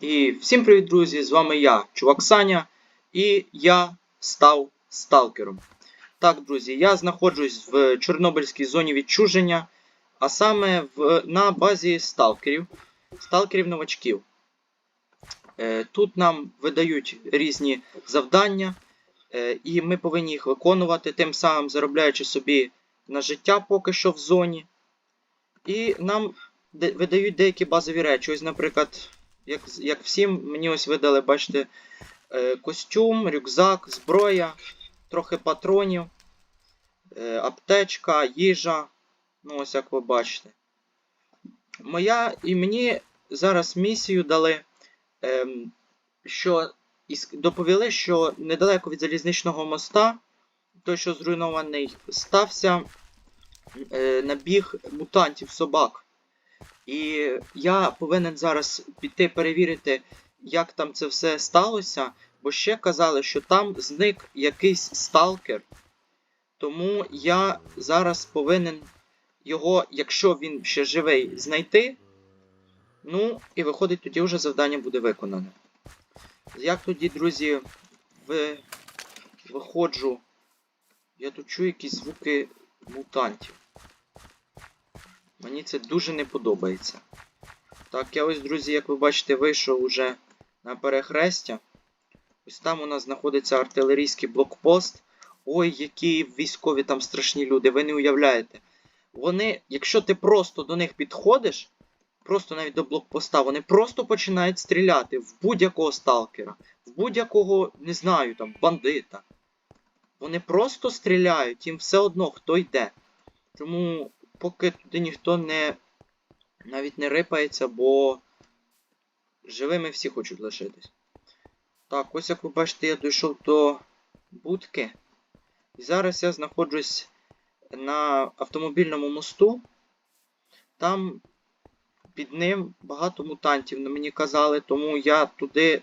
І всім привіт, друзі! З вами я, Чувак Саня, і я став сталкером. Так, друзі, я знаходжусь в Чорнобильській зоні відчуження, а саме в, на базі сталкерів, сталкерів-новачків. Е, тут нам видають різні завдання, е, і ми повинні їх виконувати, тим самим заробляючи собі на життя поки що в зоні. І нам видають деякі базові речі. Ось, наприклад, як, як всім, мені ось видали, бачите, е, костюм, рюкзак, зброя, трохи патронів, е, аптечка, їжа. Ну, ось як ви бачите. Моя і мені зараз місію дали, ем, що доповіли, що недалеко від залізничного моста, той, що зруйнований, стався е, набіг мутантів собак. І я повинен зараз піти перевірити, як там це все сталося, бо ще казали, що там зник якийсь сталкер. Тому я зараз повинен його, якщо він ще живий, знайти. Ну, і виходить, тоді вже завдання буде виконане. Як тоді, друзі, ви... виходжу. Я тут чую якісь звуки мутантів. Мені це дуже не подобається. Так, я ось, друзі, як ви бачите, вийшов уже на перехрестя. Ось там у нас знаходиться артилерійський блокпост. Ой, які військові там страшні люди, ви не уявляєте. Вони, якщо ти просто до них підходиш, просто навіть до блокпоста, вони просто починають стріляти в будь-якого сталкера, в будь-якого, не знаю, там, бандита. Вони просто стріляють, їм все одно хто йде. Тому поки туди ніхто не навіть не рипається, бо живими всі хочуть лишитись. Так, ось як ви бачите, я дійшов до будки. І зараз я знаходжусь на автомобільному мосту. Там під ним багато мутантів мені казали, тому я туди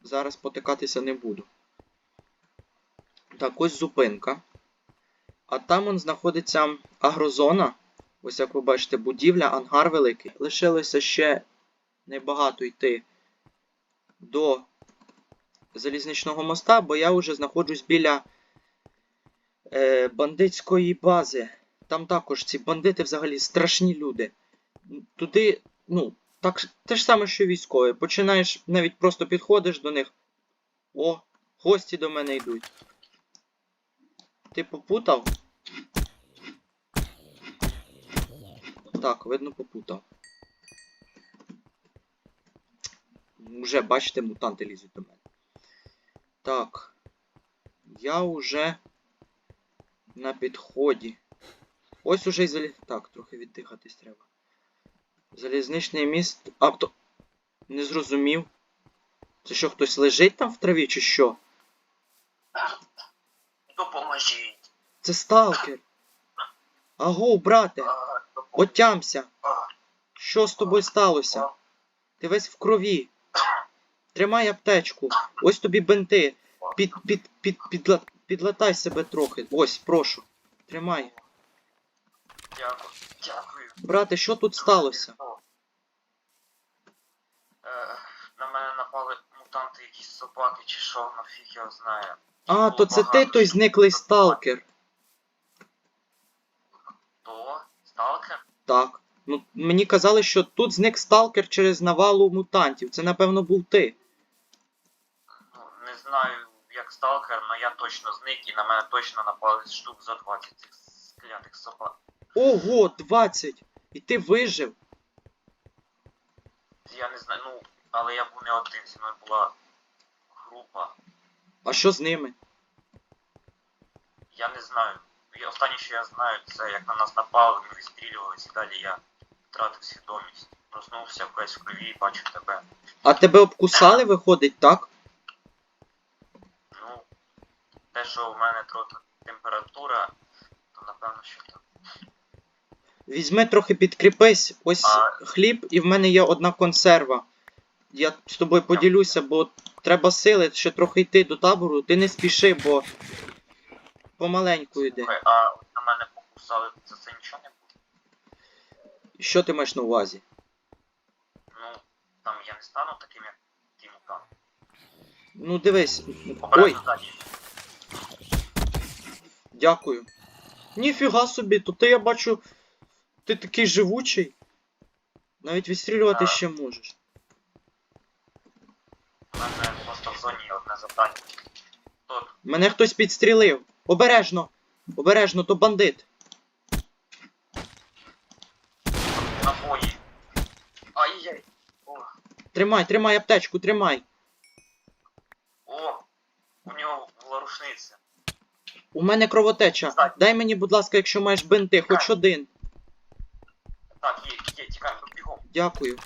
зараз потикатися не буду. Так, ось зупинка. А там он знаходиться агрозона. Ось як ви бачите, будівля, ангар великий. Лишилося ще небагато йти до залізничного моста, бо я вже знаходжусь біля е, бандитської бази. Там також ці бандити взагалі страшні люди. Туди, ну, так, те ж саме, що військові. Починаєш, навіть просто підходиш до них. О, гості до мене йдуть. Ти попутав? Так, видно попутав. Уже, бачите, мутанти лізуть до мене. Так. Я уже на підході. Ось уже й залі... Так, трохи віддихатись треба. Залізничний міст. А, то... Не зрозумів. Це що, хтось лежить там в траві, чи що? Допоможіть. Це сталкер. Аго, брате, отямся. Що з тобою сталося? Ти весь в крові. Тримай аптечку. Ось тобі бинти. Під, під, під, підла, підлатай себе трохи. Ось, прошу. Тримай. Дякую. Дякую. Брате, що тут сталося? Е, на мене напали мутанти, якісь собаки чи що, ну фіг його знає. А, то це ти той зниклий сталкер. То? Сталкер? Так. Ну, мені казали, що тут зник сталкер через навалу мутантів. Це, напевно, був ти. Ну, не знаю, як сталкер, але я точно зник і на мене точно напали штук за 20 цих склятих собак. Ого, 20! І ти вижив. Я не знаю, ну, але я був не один, зі мною була група. А що з ними? Я не знаю. І Останнє, що я знаю, це як на нас напали, ми відстрілювалися і далі я втратив свідомість. Проснувся весь в крові і бачу тебе. А тебе обкусали, виходить, так? Ну, те, що в мене трохи температура, то напевно, що так. Візьми трохи підкріпись, ось А- хліб, і в мене є одна консерва. Я з тобою поділюся, бо треба сили ще трохи йти до табору. Ти не спіши, бо помаленьку йди. Слухай, а на мене покусали, за це нічого не? Що ти маєш на увазі? Ну, там я не стану таким, як ти мутант. Ну дивись. Ой, дякую. Ніфіга собі, то ти я бачу. Ти такий живучий. Навіть відстрілювати Так. ще можеш. У мене просто в зоні одне завдання. Тут Мене хтось підстрілив. Обережно! Обережно, то бандит. Тримай, тримай аптечку, тримай. о, у нього була рушниця. У мене кровотеча. Так. Дай мені, будь ласка, якщо маєш бинти, хоч один. Так, є, є, тікаємо, бігом, Дякую.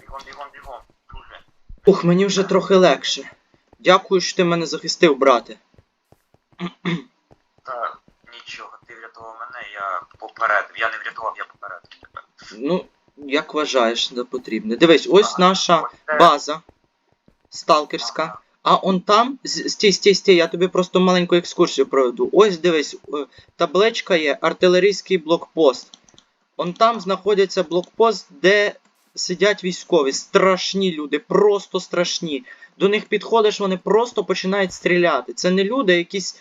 бігом, бігом, бігом, друже. Ух, мені вже трохи легше. Дякую, що ти мене захистив, брате. Та нічого, ти врятував мене, я попередив. Я не врятував, я попередив тебе. Ну, як вважаєш за потрібне. Дивись, ось наша ось база сталкерська. А он там, стій, стій, стій, я тобі просто маленьку екскурсію проведу. Ось дивись, е, табличка є артилерійський блокпост. Он там знаходиться блокпост, де сидять військові. Страшні люди, просто страшні. До них підходиш, вони просто починають стріляти. Це не люди, а якісь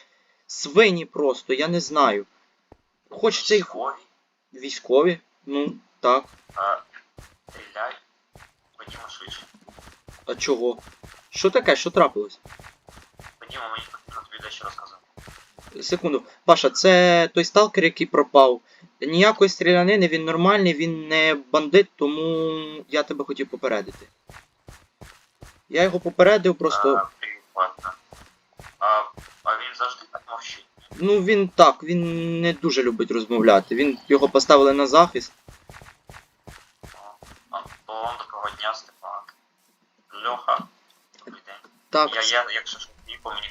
свині просто, я не знаю. Хочеться їх. Військові, Військові? Ну, так. а, стріляй. Ходімо швидше. А чого? Що таке? Що трапилось? Ходімо, мені потрібно тобі дещо розказати. Секунду. Паша, це той сталкер, який пропав. Ніякої стрілянини, він нормальний, він не бандит, тому я тебе хотів попередити. Я його попередив, просто. А. А, а він завжди так мовчить. Ну він так, він не дуже любить розмовляти. Він його поставили на захист. Так, я, я, якщо що, по мені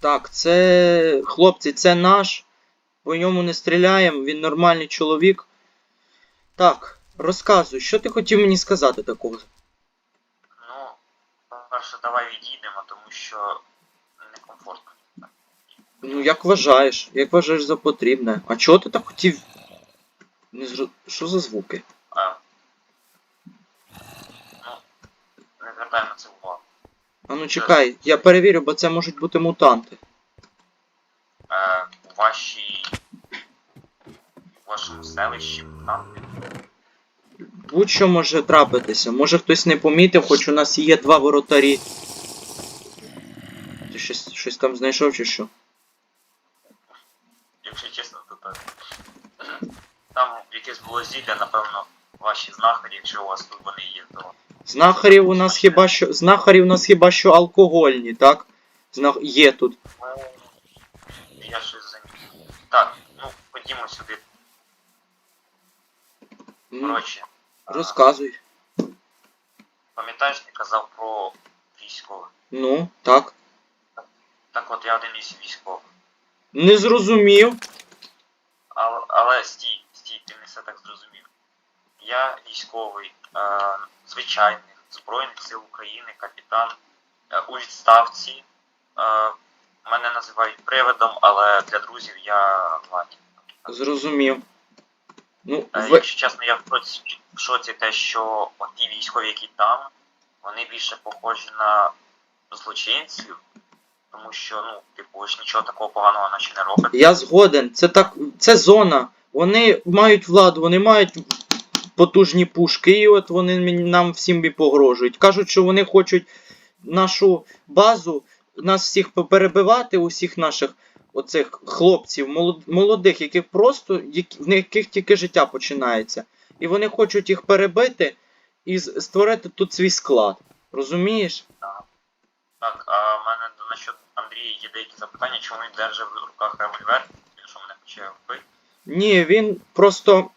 так, це. Хлопці, це наш. По ньому не стріляємо, він нормальний чоловік. Так, розказуй, що ти хотів мені сказати такого? Ну, по-перше, давай відійдемо, тому що некомфортно. Ну, як вважаєш, як вважаєш за потрібне. А чого ти так хотів. Не зро... Що за звуки? А, ну, не звертай на це увагу. А ну чекай, я перевірю, бо це можуть бути мутанти. Е, у вашій... У вашому селищі там Будь-що може трапитися. Може хтось не помітив, хоч у нас є два воротарі. Ти щось, щось там знайшов чи що? Якщо чесно, то так. Там якесь було зілля, напевно, ваші знахарі, якщо у вас тут вони є, то. Знахарів у нас хіба що. Знахарів у нас хіба що алкогольні, так? Знах... Є тут. Ну, я щось замітив. Так, ну, ходімо сюди. Ну, Коротше. розказуй. Пам'ятаєш, ти казав про військових? Ну, так. Так от я один із військових. Не зрозумів. Але, але стій, стій, ти не все так зрозумів. Я військовий, е, звичайних Збройних сил України, капітан е, у відставці. Е, мене називають привидом, але для друзів я Владі. Зрозумів. Ну, Е, ви... Якщо чесно, я в шоці, в шоці те, що ті військові, які там, вони більше похожі на злочинців, тому що, ну, типу, ж нічого такого поганого наче не роблять. Я згоден, це так. Це зона. Вони мають владу, вони мають потужні пушки, і от вони нам всім і погрожують. Кажуть, що вони хочуть нашу базу, нас всіх поперебивати, усіх наших оцих хлопців, молодих, яких просто, які, в яких тільки життя починається. І вони хочуть їх перебити і створити тут свій склад. Розумієш? Так, а в мене до- насчет Андрія є деякі запитання, чому він держить в руках револьвер, він що мене хоче вбити. Ні, він просто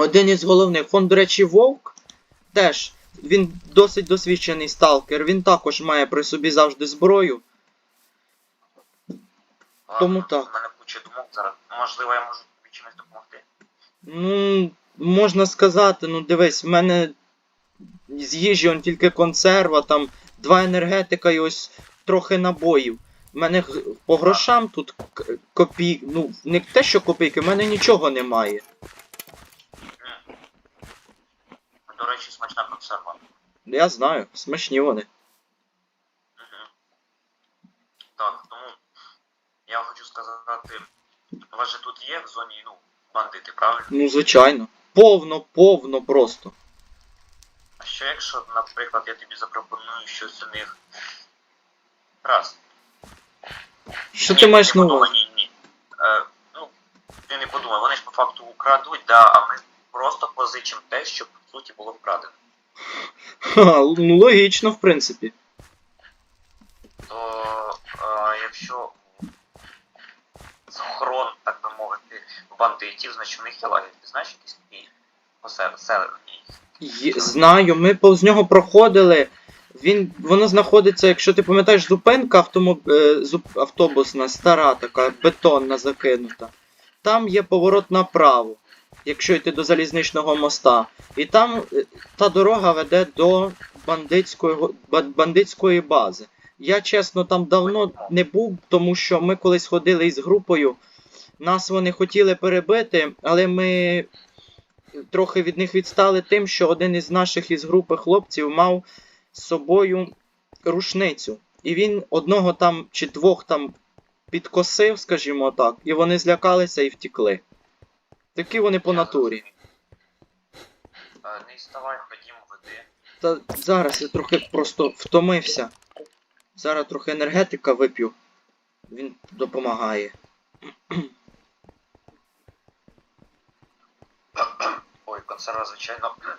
один із головних. Фон, до речі, Вовк теж. Він досить досвідчений сталкер. Він також має при собі завжди зброю. Тому так. У мене куча думок зараз. Можливо, я можу тобі чимось допомогти. Ну, можна сказати, ну дивись, в мене з їжі он тільки консерва, там два енергетика і ось трохи набоїв. У мене по грошам тут к- копій. Ну, не те, що копійки, в мене нічого немає. До речі, смачна консерва. Я знаю, смачні вони. Угу. Так, тому я хочу сказати, у вас же тут є в зоні, ну, бандити, правильно? Ну, звичайно. Повно, повно просто. А що якщо, наприклад, я тобі запропоную щось у них. Раз. Що Ні, ти маєш на увазі? Ні, ні. Е, ну, ти не подумай, вони ж по факту украдуть, да, а ми просто позичимо те, що по суті було вкрадено. Ха, ну логічно, в принципі. То е, якщо схорон, так би мовити, бандитів, значить у них є лагерь. Ти знаєш якийсь такий поселений? Є- Знаю, ми повз нього проходили. Він, воно знаходиться, якщо ти пам'ятаєш, зупинка автомоб... е, автобусна, стара така, бетонна закинута. Там є поворот направо, якщо йти до залізничного моста. І там е, та дорога веде до бандитської, бандитської бази. Я чесно там давно не був, тому що ми колись ходили із групою. Нас вони хотіли перебити, але ми трохи від них відстали тим, що один із наших із групи хлопців мав з собою рушницю. І він одного там чи двох там підкосив, скажімо так, і вони злякалися і втікли. Такі вони по натурі. Е, Не ставай, ходімо, веди. Та зараз я трохи просто втомився. Зараз трохи енергетика вип'ю. Він допомагає. Ой, консерва, звичайно. Е,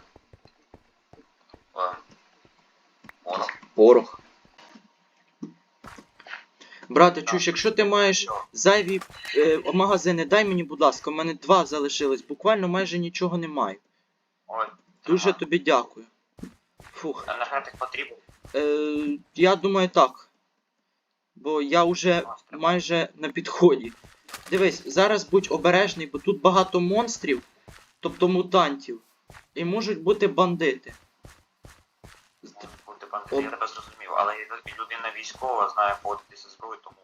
Воно. Порох. Брате, чуєш, якщо ти маєш зайві е, магазини, дай мені, будь ласка, у мене два залишились, буквально майже нічого немає. Ой, Дуже тримай. тобі дякую. Фух. Енергетик потрібен. Е, я думаю так. Бо я вже майже на підході. Дивись, зараз будь обережний, бо тут багато монстрів, тобто мутантів. І можуть бути бандити. Може бути бандит, я тебе зрозумів, але людина військова знає поводитися зі зброєю, тому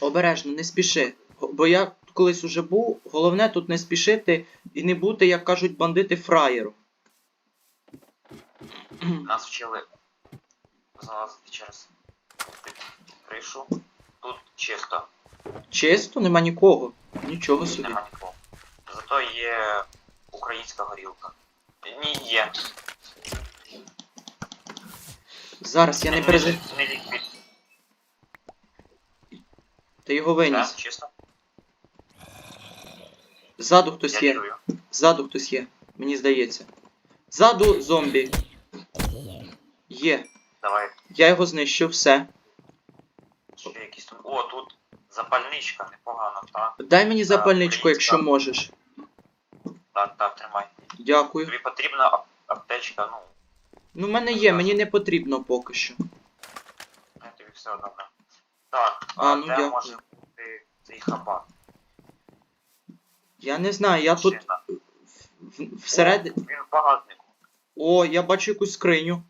Обережно, не спіши. Бо я колись уже був, головне тут не спішити і не бути, як кажуть бандити, фраєром. нас вчили залазити через кришу. Тут чисто, Чисто, нема нікого. Нічого собі. нема нікого. Зато є українська горілка. Ні, є. Зараз я не пережив. Ти його Так, виніс. чисто. Ззаду хтось Я є. чую. Ззаду хтось є. Мені здається. Ззаду зомбі. Є. Давай. Я його знищив, все. Ще якісь тут. О, тут запальничка, непогано, так? Дай мені запальничку, якщо так. можеш. Так, так, тримай. Дякую. Тобі потрібна ап- аптечка, ну, Ну, в мене є, мені не потрібно поки що. я тобі все одно. Так, А, а, ну, де дякую. може бути цей хабар? Я не знаю, я тут в- всередині. О, Він в багатнику. О, я бачу якусь скриню.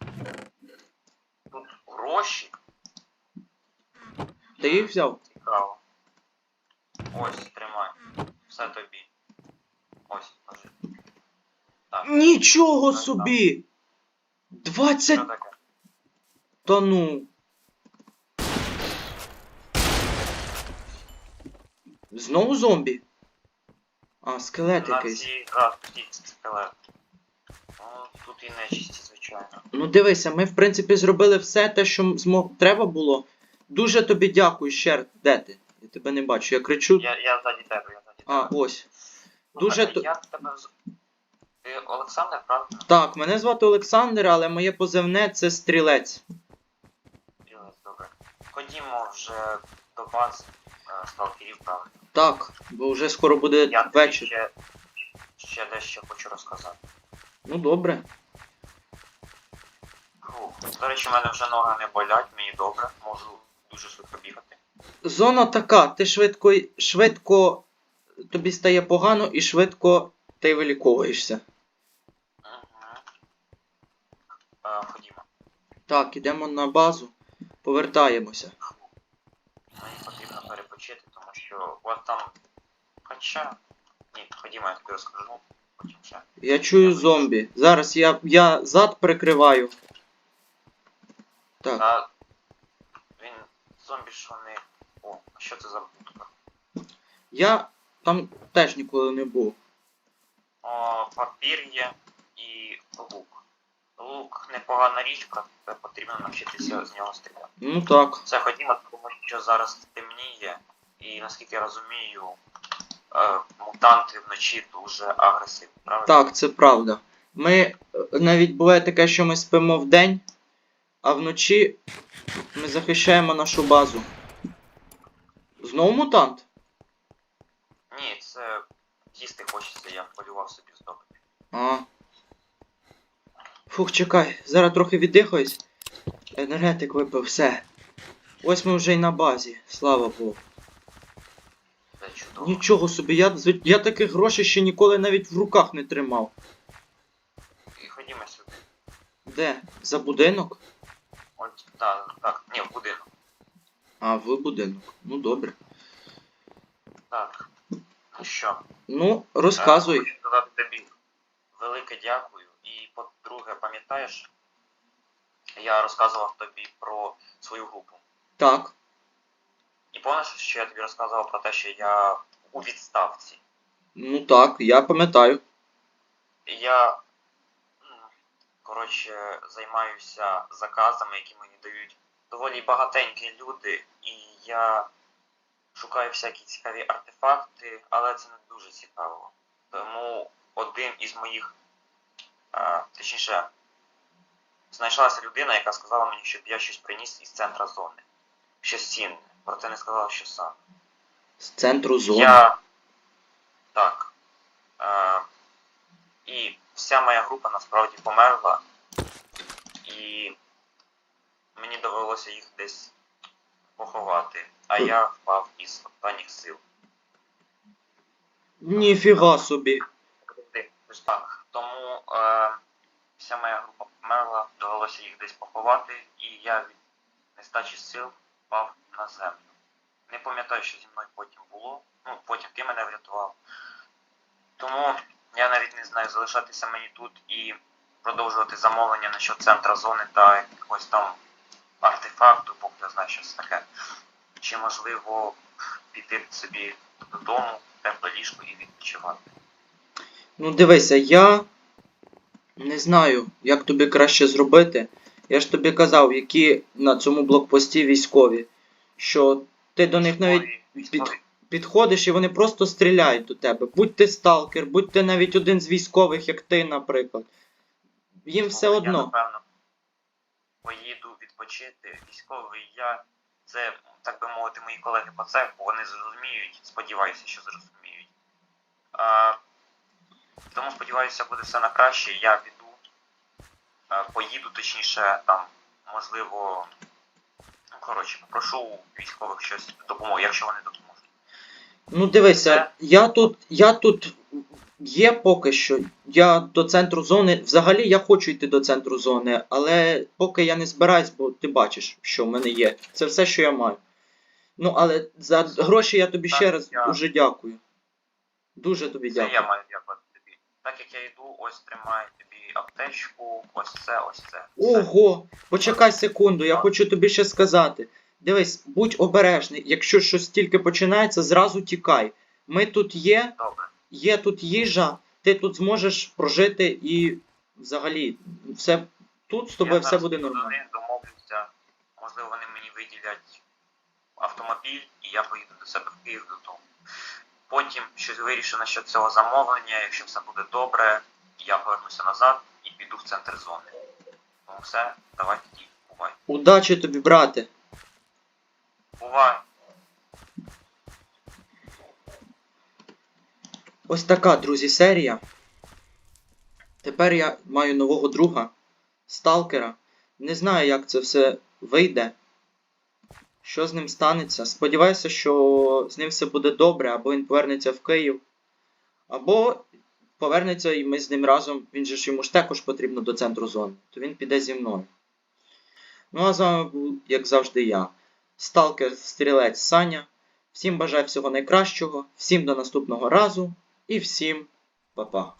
Тут гроші. Ти їх взяв? Цікаво. Ось, тримай. Все тобі. Ось. Так, Нічого Так, собі! що 20? Та ну. Знову зомбі? А, скелет якийсь. скелет. Ну, тут і нечисті, звичайно. Ну дивися, ми в принципі зробили все те, що змо... треба було. Дуже тобі дякую, Щер. Де ти? Я тебе не бачу. Я кричу. Я, я ззаді тебе, я ззаді А, тебе. ось. Слухай, дуже а Як тебе Ти Олександр, правильно? Так, мене звати Олександр, але моє позивне це стрілець. Юрій, Добре. Ходімо вже до бази е, сталкерів, правильно. Так, бо вже скоро буде Я тобі вечір. ще, ще дещо хочу розказати. Ну добре. Фух. До речі, в мене вже ноги не болять, мені добре, можу дуже швидко бігати. Зона така, ти швидко, швидко тобі стає погано і швидко ти виліковуєшся. Угу. Е, ходімо. Так, ідемо на базу, повертаємося. Мені потрібно перепочити, тому що вас там. Хоча. Ні, ходімо, я тобі розкажу. Потім Ще. Я чую зомбі. Зараз я, я зад прикриваю. Так, А він зомбі, що не. О, а що це за будка? я там теж ніколи не був. О, папір'я і лук. Лук непогана річ, проте потрібно навчитися з нього стріляти. Ну так. Це ходімо, тому що зараз темніє, і наскільки я розумію, е, мутанти вночі дуже агресивні, правильно? Так, це правда. Ми е, навіть буває таке, що ми спимо вдень, а вночі ми захищаємо нашу базу. Знову мутант? Ні, це їсти хочеться, я полював собі здобити. А. Фух, чекай, зараз трохи віддихаюсь. Енергетик випив, все. Ось ми вже й на базі, слава Богу. Чудово. Нічого собі, я, я таких грошей ще ніколи навіть в руках не тримав. І ходімо сюди. Де? За будинок? От, так, так, ні, в будинок. А, в будинок. Ну добре. Так. Ну що? Ну, е, розказуй. Хочу сказати тобі велике дякую. І по-друге, пам'ятаєш, я розказував тобі про свою групу. Так. І пам'ятаєш, що я тобі розказував про те, що я у відставці. Ну так, я пам'ятаю. Я, коротше, займаюся заказами, які мені дають доволі багатенькі люди, і я шукаю всякі цікаві артефакти, але це не дуже цікаво. Тому один із моїх, точніше, знайшлася людина, яка сказала мені, щоб я щось приніс із центра зони. Щось цінне, проте не сказала, що саме. З центру зони. Я. Так. Е, і вся моя група насправді померла. І мені довелося їх десь поховати. А я впав із останніх сил. Ніфіга собі. Ти- Так. Тому е, вся моя група померла, довелося їх десь поховати, і я від нестачі сил впав на землю. Не пам'ятаю, що зі мною потім було. Ну, потім ти мене врятував. Тому я навіть не знаю, залишатися мені тут і продовжувати замовлення насчет центра зони та якогось там артефакту, Бог не знає, що це таке. Чи можливо піти собі додому, тепле ліжко і відпочивати. Ну дивися, я не знаю, як тобі краще зробити. Я ж тобі казав, які на цьому блокпості військові, що ти до них навіть під, підходиш і вони просто стріляють до тебе. Будь ти сталкер, будь ти навіть один з військових, як ти, наприклад. Їм все Ну, Я, одно. напевно, поїду відпочити. Військовий я. Це, так би мовити, мої колеги по цеху, вони зрозуміють, сподіваюся, що зрозуміють. А, тому сподіваюся, буде все на краще. Я піду, поїду, точніше, там, можливо, ну, коротше, попрошу у військових щось допомоги, якщо вони допоможуть. Ну дивися, Це- я тут, я тут є поки що. Я до центру зони. Взагалі я хочу йти до центру зони, але поки я не збираюсь, бо ти бачиш, що в мене є. Це все, що я маю. Ну, але за гроші я тобі ще раз я- дуже дякую. Дуже тобі Це дякую. я маю дякувати. Так як я йду, ось тримаю тобі аптечку, ось це, ось це. Ого, почекай секунду, я хочу тобі ще сказати. Дивись, будь обережний, якщо щось тільки починається, зразу тікай. Ми тут є, Добре. є тут їжа, ти тут зможеш прожити і взагалі все тут з тобою я все буде нормально. них, домовлюся. Можливо, вони мені виділять автомобіль, і я поїду до себе в Київ додому. Потім щось вирішу насчет цього замовлення, якщо все буде добре, я повернуся назад і піду в центр зони. Тому все, давай тоді, бувай. Удачі тобі, брате. Бувай! Ось така, друзі, серія. Тепер я маю нового друга, сталкера. Не знаю, як це все вийде. Що з ним станеться. Сподіваюся, що з ним все буде добре, або він повернеться в Київ, або повернеться і ми з ним разом. Він же ж йому ж також потрібно до центру зони, то він піде зі мною. Ну а з вами був, як завжди, я, сталкер-стрілець Саня. Всім бажаю всього найкращого, всім до наступного разу і всім па-па.